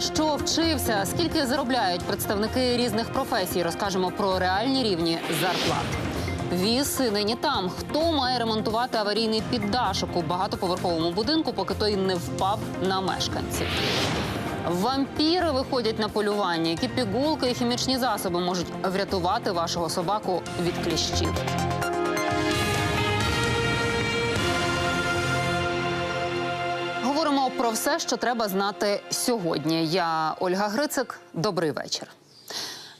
що вчився, скільки заробляють представники різних професій. Розкажемо про реальні рівні зарплат. Віси нині там. Хто має ремонтувати аварійний піддашок у багатоповерховому будинку, поки той не впав на мешканців? Вампіри виходять на полювання, які пігулки і хімічні засоби можуть врятувати вашого собаку від кліщів. Про все, що треба знати сьогодні. Я Ольга Грицик. Добрий вечір.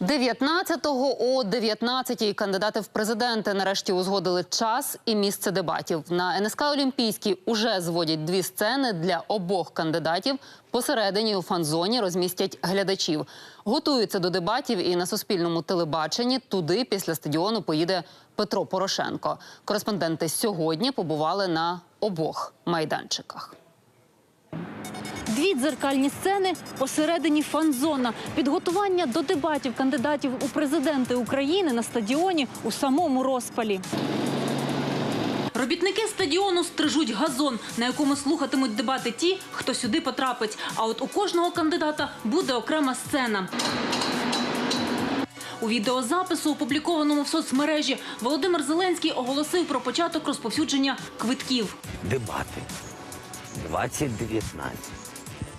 19-го о 19-й кандидати в президенти нарешті узгодили час і місце дебатів. На НСК Олімпійській уже зводять дві сцени для обох кандидатів. Посередині у фан-зоні розмістять глядачів. Готуються до дебатів і на суспільному телебаченні. Туди після стадіону поїде Петро Порошенко. Кореспонденти сьогодні побували на обох майданчиках. Дві дзеркальні сцени посередині фан-зона. Підготування до дебатів кандидатів у президенти України на стадіоні у самому розпалі. Робітники стадіону стрижуть газон, на якому слухатимуть дебати ті, хто сюди потрапить. А от у кожного кандидата буде окрема сцена. У відеозапису, опублікованому в соцмережі, Володимир Зеленський оголосив про початок розповсюдження квитків. Дебати 2019,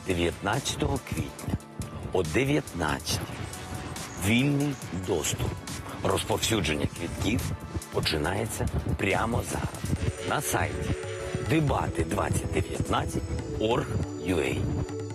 19 квітня о 19. Вільний доступ. Розповсюдження квітків починається прямо зараз на сайті дебати 2019 org.ua.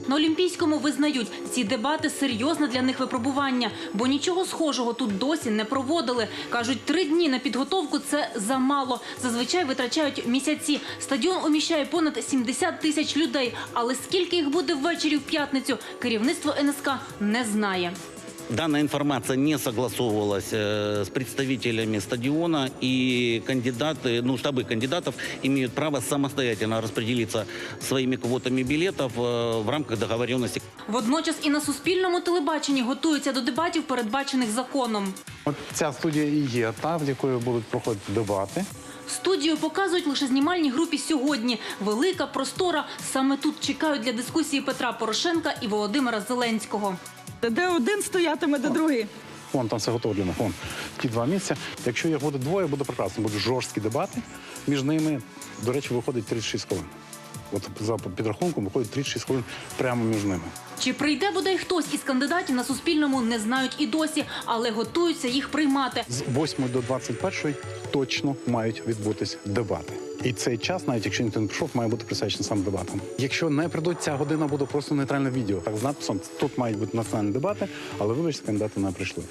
На Олімпійському визнають, ці дебати серйозне для них випробування, бо нічого схожого тут досі не проводили. Кажуть, три дні на підготовку це замало. Зазвичай витрачають місяці. Стадіон уміщає понад 70 тисяч людей. Але скільки їх буде ввечері в п'ятницю, керівництво НСК не знає. Данная информация не согласовывалась э, с представителями стадиона, и кандидаты, ну, штабы кандидатов имеют право самостоятельно распределиться своими квотами билетов э, в рамках договоренности. Водночас і на суспільному телебаченні готуються до дебатів, передбачених законом. От ця студія і є та, в якої будуть проходити дебати. Студію показують лише знімальній групі сьогодні. Велика, простора. Саме тут чекають для дискусії Петра Порошенка і Володимира Зеленського. Де один стоятиме, де другий. Вон там все готовлено. Вон ті два місця. Якщо їх буде двоє, буде прекрасно. Будуть жорсткі дебати. Між ними, до речі, виходить 36 хвилин. От за підрахунком виходить 36 хвилин прямо між ними. Чи прийде бодай хтось із кандидатів на Суспільному, не знають і досі, але готуються їх приймати. З 8 до 21 точно мають відбутись дебати. І цей час, навіть якщо ніхто не прийшов, має бути присвячений саме дебатам. Якщо не прийдуть, ця година буде просто нейтральне відео. Так з надписом тут мають бути національні дебати, але вибачте, кандидати не прийшли.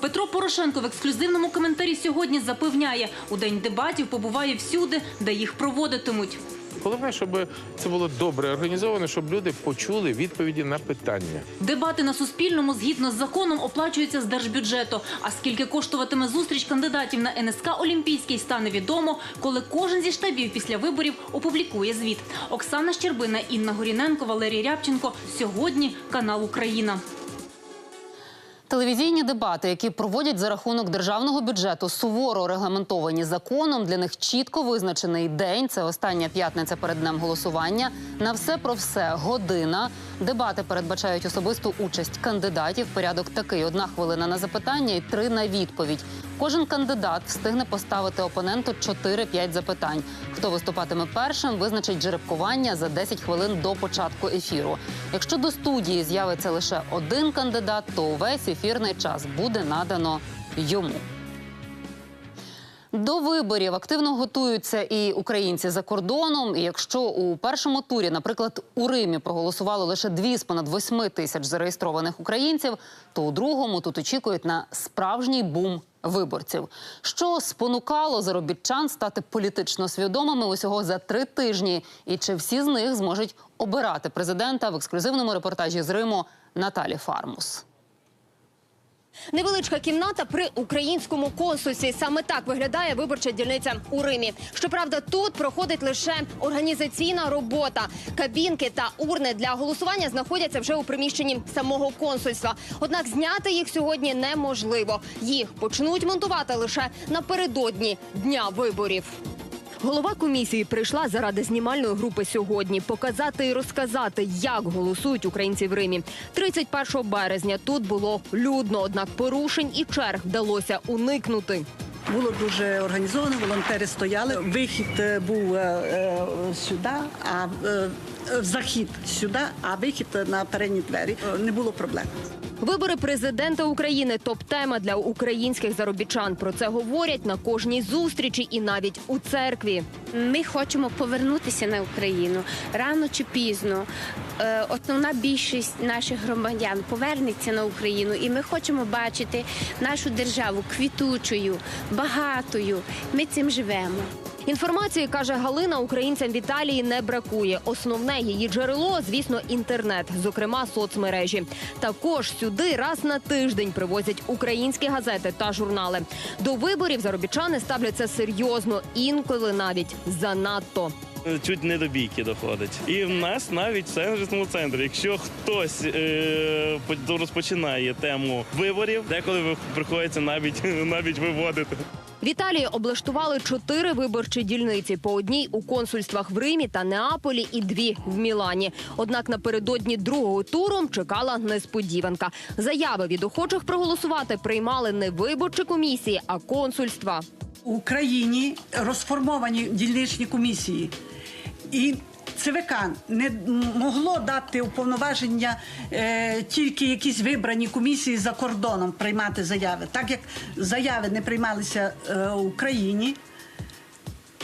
Петро Порошенко в ексклюзивному коментарі сьогодні запевняє, у день дебатів побуває всюди, де їх проводитимуть. Головне, щоб це було добре організовано, щоб люди почули відповіді на питання. Дебати на Суспільному згідно з законом оплачуються з держбюджету. А скільки коштуватиме зустріч кандидатів на НСК Олімпійський, стане відомо, коли кожен зі штабів після виборів опублікує звіт. Оксана Щербина, Інна Горіненко, Валерій Рябченко. Сьогодні канал Україна. Телевізійні дебати, які проводять за рахунок державного бюджету, суворо регламентовані законом. Для них чітко визначений день. Це остання п'ятниця перед днем голосування. На все про все година. Дебати передбачають особисту участь кандидатів. Порядок такий: одна хвилина на запитання і три на відповідь. Кожен кандидат встигне поставити опоненту 4-5 запитань. Хто виступатиме першим, визначить жеребкування за 10 хвилин до початку ефіру. Якщо до студії з'явиться лише один кандидат, то увесь ефірний час буде надано йому. До виборів активно готуються і українці за кордоном. І якщо у першому турі, наприклад, у Римі проголосувало лише дві з понад восьми тисяч зареєстрованих українців, то у другому тут очікують на справжній бум виборців, що спонукало заробітчан стати політично свідомими усього за три тижні. І чи всі з них зможуть обирати президента в ексклюзивному репортажі з Риму Наталі Фармус. Невеличка кімната при українському консульстві. Саме так виглядає виборча дільниця у Римі. Щоправда, тут проходить лише організаційна робота. Кабінки та урни для голосування знаходяться вже у приміщенні самого консульства. Однак зняти їх сьогодні неможливо. Їх почнуть монтувати лише напередодні дня виборів. Голова комісії прийшла заради знімальної групи сьогодні показати і розказати, як голосують українці в Римі. 31 березня тут було людно, однак порушень і черг вдалося уникнути. Було дуже організовано, волонтери стояли. Вихід е, був е, е, сюди, а е, е, захід сюди, а вихід на передні двері. Не було проблем. Вибори президента України топ-тема для українських заробітчан. Про це говорять на кожній зустрічі і навіть у церкві. Ми хочемо повернутися на Україну рано чи пізно. Е, Основна більшість наших громадян повернеться на Україну, і ми хочемо бачити нашу державу квітучою, багатою. Ми цим живемо. Інформації каже Галина, українцям в Італії не бракує. Основне її джерело, звісно, інтернет, зокрема соцмережі. Також сюди раз на тиждень привозять українські газети та журнали. До виборів заробітчани ставляться серйозно, інколи навіть занадто. чуть не до бійки доходить. І в нас навіть в сервісному центрі, якщо хтось е, по- розпочинає тему виборів, деколи приходиться навіть навіть виводити. В Італії облаштували чотири виборчі дільниці по одній у консульствах в Римі та Неаполі і дві в Мілані. Однак напередодні другого туру чекала несподіванка. Заяви від охочих проголосувати приймали не виборчі комісії, а консульства. У Україні розформовані дільничні комісії. І ЦВК не могло дати уповноваження е, тільки якісь вибрані комісії за кордоном приймати заяви. Так як заяви не приймалися е, в Україні.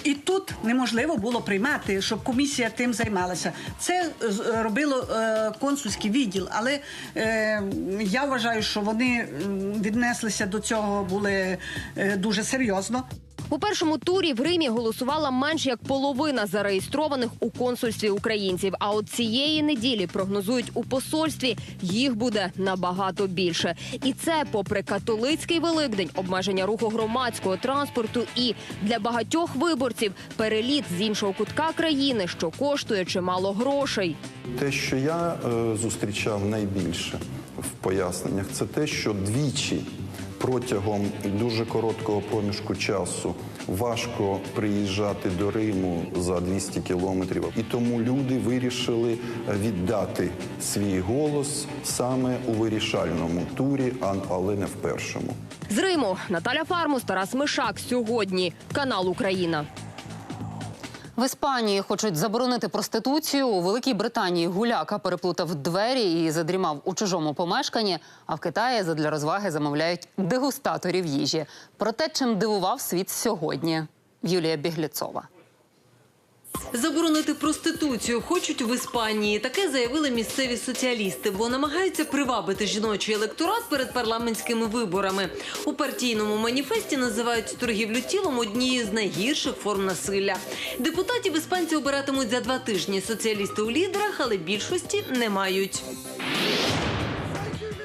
І тут неможливо було приймати, щоб комісія тим займалася. Це е, робило е, консульський відділ, але е, я вважаю, що вони віднеслися до цього були дуже серйозно. У першому турі в Римі голосувала менш як половина зареєстрованих у консульстві українців. А от цієї неділі прогнозують у посольстві їх буде набагато більше. І це попри католицький великдень, обмеження руху громадського транспорту і для багатьох виборців переліт з іншого кутка країни, що коштує чимало грошей. Те, що я е, зустрічав найбільше в поясненнях, це те, що двічі протягом дуже короткого проміжку часу важко приїжджати до Риму за 200 кілометрів. І тому люди вирішили віддати свій голос саме у вирішальному турі, але не в першому. З Риму Наталя Фармус, Тарас Мишак. Сьогодні канал Україна. В Іспанії хочуть заборонити проституцію. У Великій Британії гуляка переплутав двері і задрімав у чужому помешканні. А в Китаї задля розваги замовляють дегустаторів їжі. Про те, чим дивував світ сьогодні. Юлія Бігліцова. Заборонити проституцію хочуть в Іспанії. Таке заявили місцеві соціалісти, бо намагаються привабити жіночий електорат перед парламентськими виборами. У партійному маніфесті називають торгівлю тілом однією з найгірших форм насилля. Депутатів іспанці обиратимуть за два тижні. Соціалісти у лідерах, але більшості не мають.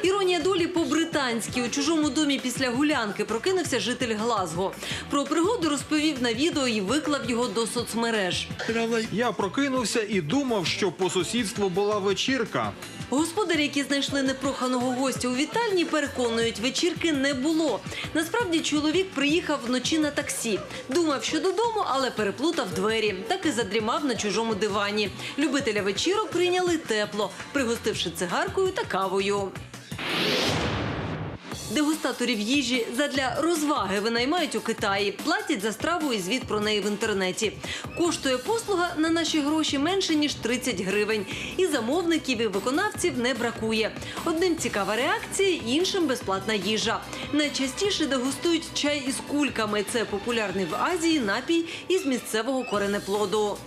Іронія долі по-британськи у чужому домі після гулянки прокинувся житель Глазго. Про пригоду розповів на відео і виклав його до соцмереж. Я прокинувся і думав, що по сусідству була вечірка. Господарі, які знайшли непроханого гостя у вітальні, переконують, вечірки не було. Насправді чоловік приїхав вночі на таксі. Думав, що додому, але переплутав двері. Так і задрімав на чужому дивані. Любителя вечірок прийняли тепло, пригостивши цигаркою та кавою. Дегустаторів їжі задля розваги винаймають у Китаї, платять за страву і звіт про неї в інтернеті. Коштує послуга на наші гроші менше ніж 30 гривень. І замовників і виконавців не бракує. Одним цікава реакція, іншим безплатна їжа. Найчастіше дегустують чай із кульками. Це популярний в Азії напій із місцевого коренеплоду.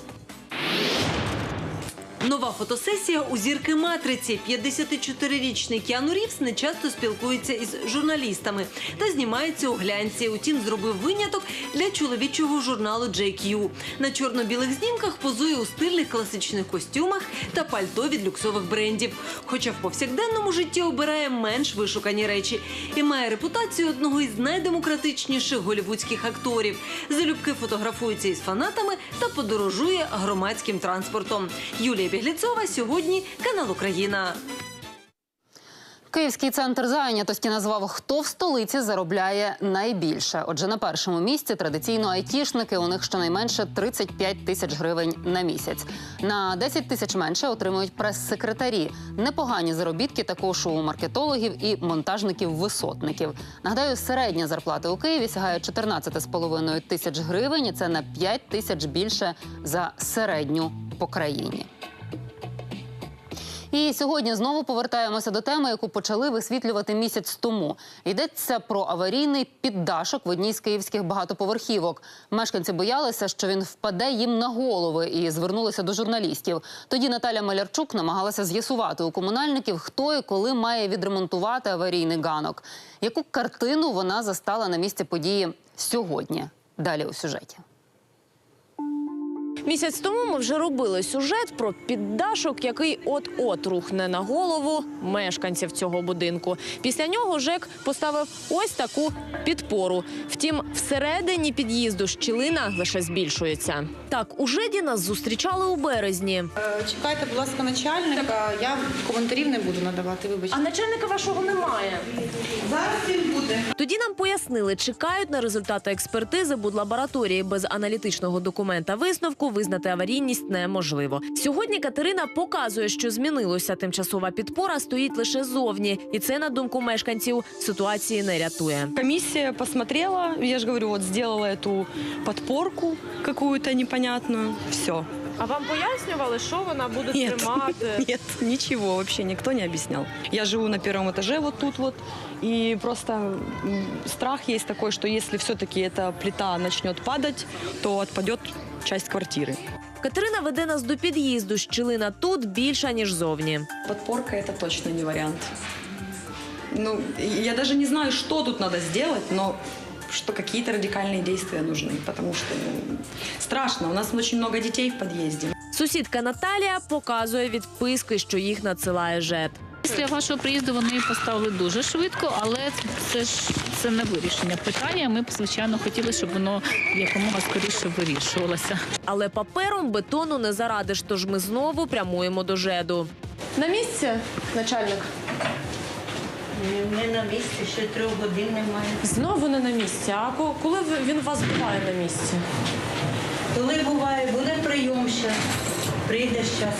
Нова фотосесія у зірки матриці. 54-річний Кіану Рівс не часто спілкується із журналістами та знімається у глянці. Утім, зробив виняток для чоловічого журналу JQ. На чорно-білих знімках позує у стильних класичних костюмах та пальто від люксових брендів. Хоча в повсякденному житті обирає менш вишукані речі і має репутацію одного із найдемократичніших голівудських акторів. Залюбки фотографується із фанатами та подорожує громадським транспортом. Юлія Бігліцова сьогодні канал Україна. Київський центр зайнятості назвав, хто в столиці заробляє найбільше. Отже, на першому місці традиційно айтішники. У них щонайменше 35 тисяч гривень на місяць. На 10 тисяч менше отримують прес-секретарі. Непогані заробітки також у маркетологів і монтажників-висотників. Нагадаю, середня зарплата у Києві сягає 14,5 тисяч гривень. і Це на 5 тисяч більше за середню по країні. І сьогодні знову повертаємося до теми, яку почали висвітлювати місяць тому. Йдеться про аварійний піддашок в одній з київських багатоповерхівок. Мешканці боялися, що він впаде їм на голови, і звернулися до журналістів. Тоді Наталя Малярчук намагалася з'ясувати у комунальників, хто і коли має відремонтувати аварійний ганок. Яку картину вона застала на місці події сьогодні? Далі у сюжеті. Місяць тому ми вже робили сюжет про піддашок, який от-от рухне на голову мешканців цього будинку. Після нього ЖЕК поставив ось таку підпору. Втім, всередині під'їзду щілина лише збільшується. Так, у ЖЕДі нас зустрічали у березні. Чекайте, будь ласка, начальника. Я коментарів не буду надавати. Вибачте. А начальника вашого немає. Зараз він буде. Тоді нам пояснили, чекають на результати експертизи будлабораторії. Без аналітичного документа висновку визнати аварійність неможливо. Сьогодні Катерина показує, що змінилося. Тимчасова підпора стоїть лише зовні, і це на думку мешканців ситуації не рятує. Комісія посмотрела, я ж говорю, от зробила цю подпорку какую-то непонятную. Все. А вам пояснювали, що вона буде Нет, тримати? нет, ничего вообще никто не объяснял. Я живу на первом этаже вот тут вот, и просто м, страх есть такой, что если все-таки эта плита начнет падать, то отпадет часть квартиры. Катерина веде нас до під'їзду. Щілина тут більша ніж зовні. Подпорка это точно не вариант. Ну, я даже не знаю, что тут надо сделать, но что какие-то радикальные действия нужны, потому что ну, страшно. У нас очень много детей в подъезде. Сусідка Наталія показує відписки, що їх надсилає ЖЕД. Після вашого приїзду вони її поставили дуже швидко, але це ж це не вирішення питання. Ми б звичайно хотіли, щоб воно якомога скоріше вирішувалося. Але папером бетону не зарадиш, тож ми знову прямуємо до ЖЕДу. На місці, начальник? Не на місці, ще трьох годин немає. Знову не на місці. А коли він у вас буває на місці? Коли буває, буде прийом ще. Прийде час.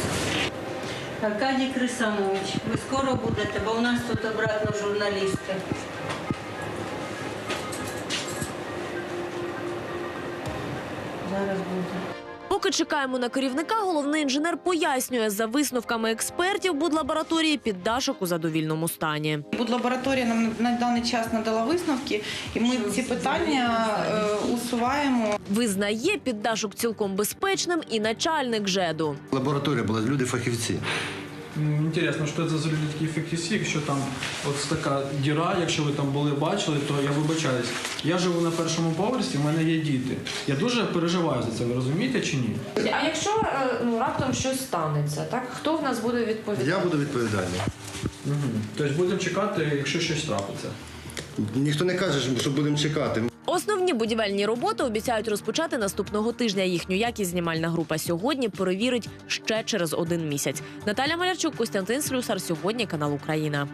Аркадій Крисамович, ви скоро будете, бо у нас тут обратно журналісти. Зараз буде. Поки чекаємо на керівника, головний інженер пояснює, за висновками експертів будлабораторії піддашок у задовільному стані. Будлабораторія нам на даний час надала висновки, і ми ці питання е, усуваємо. Визнає піддашок цілком безпечним і начальник ЖЕДу. Лабораторія була люди фахівці. Інтересно, що це за люди такі фахівці, якщо там от така діра, якщо ви там були бачили, то я вибачаюсь. Я живу на першому поверсі, в мене є діти. Я дуже переживаю за це, ви розумієте чи ні? А якщо ну раптом щось станеться, так хто в нас буде відповідати? Я буду відповідальний. Угу. Тобто будемо чекати, якщо щось трапиться. Ніхто не каже, що будемо чекати. Основні будівельні роботи обіцяють розпочати наступного тижня. Їхню якість знімальна група сьогодні перевірить ще через один місяць. Наталя Малярчук, Костянтин Слюсар. Сьогодні канал Україна.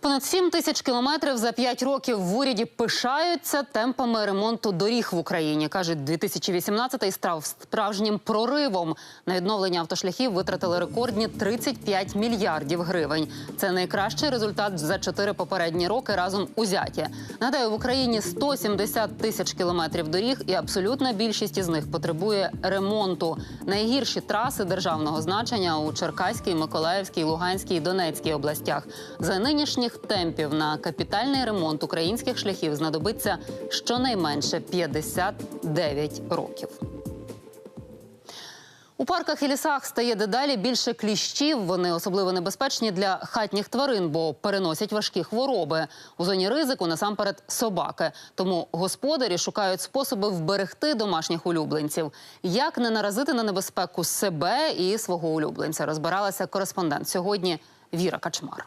Понад 7 тисяч кілометрів за 5 років в уряді пишаються темпами ремонту доріг в Україні. кажуть, 2018-й став справжнім проривом. На відновлення автошляхів витратили рекордні 35 мільярдів гривень. Це найкращий результат за чотири попередні роки разом узяті. Нагадаю, в Україні 170 тисяч кілометрів доріг, і абсолютна більшість із них потребує ремонту. Найгірші траси державного значення у Черкаській, Миколаївській, Луганській і Донецькій областях. За нинішніх темпів на капітальний ремонт українських шляхів знадобиться щонайменше 59 років. У парках і лісах стає дедалі більше кліщів. Вони особливо небезпечні для хатніх тварин, бо переносять важкі хвороби. У зоні ризику насамперед собаки. Тому господарі шукають способи вберегти домашніх улюбленців. Як не наразити на небезпеку себе і свого улюбленця, розбиралася кореспондент сьогодні Віра Качмар.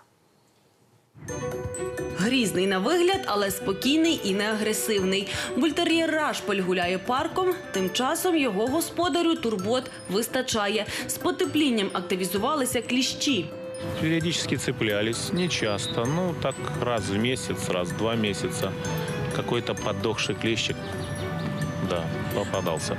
Грізний на вигляд, але спокійний і не агресивний. Бультер'єр Рашпель гуляє парком. Тим часом його господарю турбот вистачає. З потеплінням активізувалися кліщі. Периодически цеплялись, не часто, ну так раз в месяц, раз в два месяца. Какой-то подохший клещик, да, попадался.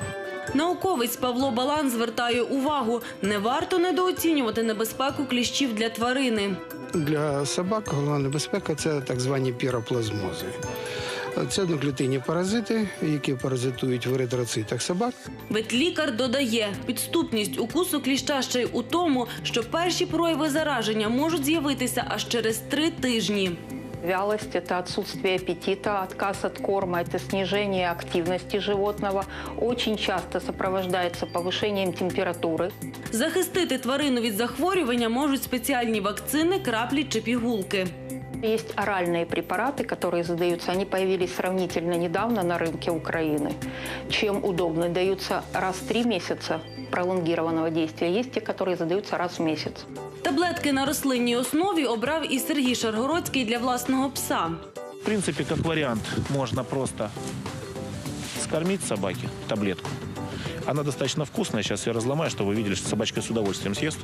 Науковець Павло Балан звертає увагу, не варто недооцінювати небезпеку кліщів для тварини. Для собак головна небезпека це так звані піроплазмози. Це одноклітинні паразити, які паразитують в еритроцитах собак. Ветлікар додає, підступність укусу кліща ще й у тому, що перші прояви зараження можуть з'явитися аж через три тижні Вялость – это отсутствие аппетита, отказ от корма – это снижение активности животного. Очень часто сопровождается повышением температуры. Захистити тварину від захворювання можуть спеціальні вакцини, краплі чи пігулки. Есть оральные препараты, которые задаются. Они появились сравнительно недавно на рынке Украины. Чем удобны? Даются раз в три месяца пролонгированного действия. Есть те, которые задаются раз в месяц. Таблетки на рослинній основі обрав і Сергій Шаргородський для власного пса. В принципе, как вариант, можно просто скормить собаке таблетку. Она достаточно вкусная, сейчас я разломаю, чтобы вы видели, что собачка с удовольствием съест.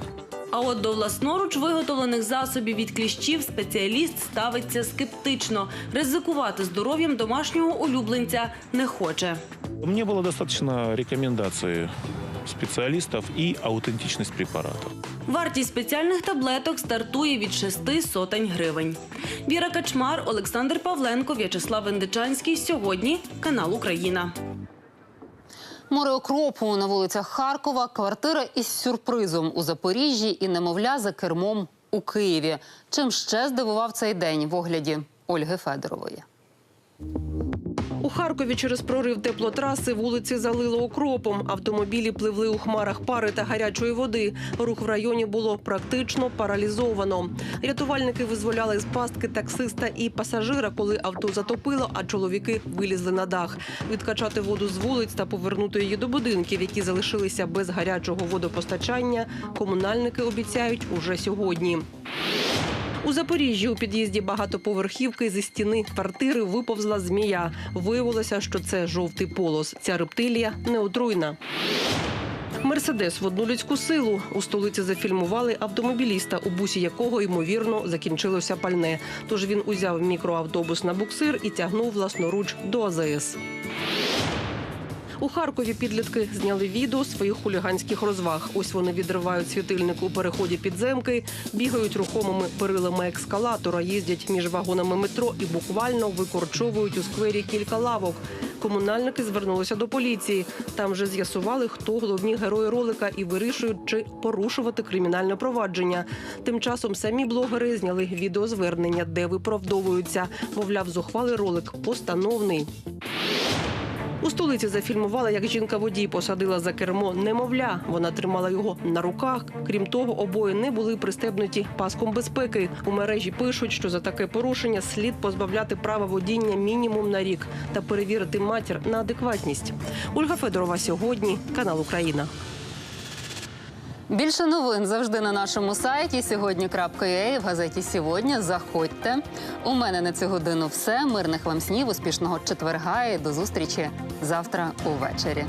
А от до власноруч виготовлених засобів від кліщів спеціаліст ставиться скептично. Ризикувати здоров'ям домашнього улюбленця не хоче. Мне было достаточно рекомендации специалистов и аутентичность препаратов. Вартість спеціальних таблеток стартує від шести сотень гривень. Віра Качмар, Олександр Павленко, В'ячеслав Індичанський. Сьогодні канал Україна. Море окропу на вулицях Харкова, квартира із сюрпризом у Запоріжжі і немовля за кермом у Києві. Чим ще здивував цей день в огляді Ольги Федорової. Харкові через прорив теплотраси вулиці залило окропом. Автомобілі пливли у хмарах пари та гарячої води. Рух в районі було практично паралізовано. Рятувальники визволяли з пастки таксиста і пасажира, коли авто затопило, а чоловіки вилізли на дах. Відкачати воду з вулиць та повернути її до будинків, які залишилися без гарячого водопостачання. Комунальники обіцяють уже сьогодні. У Запоріжжі у під'їзді багатоповерхівки зі стіни квартири виповзла змія. Виявилося, що це жовтий полос. Ця рептилія неотруйна. Мерседес в одну людську силу у столиці зафільмували автомобіліста, у бусі якого ймовірно закінчилося пальне. Тож він узяв мікроавтобус на буксир і тягнув власноруч до АЗС. У Харкові підлітки зняли відео своїх хуліганських розваг. Ось вони відривають світильник у переході підземки, бігають рухомими перилами ескалатора, їздять між вагонами метро і буквально викорчовують у сквері кілька лавок. Комунальники звернулися до поліції. Там вже з'ясували, хто головні герої ролика і вирішують, чи порушувати кримінальне провадження. Тим часом самі блогери зняли відеозвернення, де виправдовуються. Мовляв, зухвалий ролик постановний. У столиці зафільмували, як жінка-водій посадила за кермо немовля. Вона тримала його на руках. Крім того, обоє не були пристебнуті паском безпеки. У мережі пишуть, що за таке порушення слід позбавляти права водіння мінімум на рік та перевірити матір на адекватність. Ольга Федорова сьогодні, канал Україна. Більше новин завжди на нашому сайті сьогодні.ua в газеті Сьогодні. Заходьте. У мене на цю годину все. Мирних вам снів, успішного четверга і до зустрічі завтра увечері.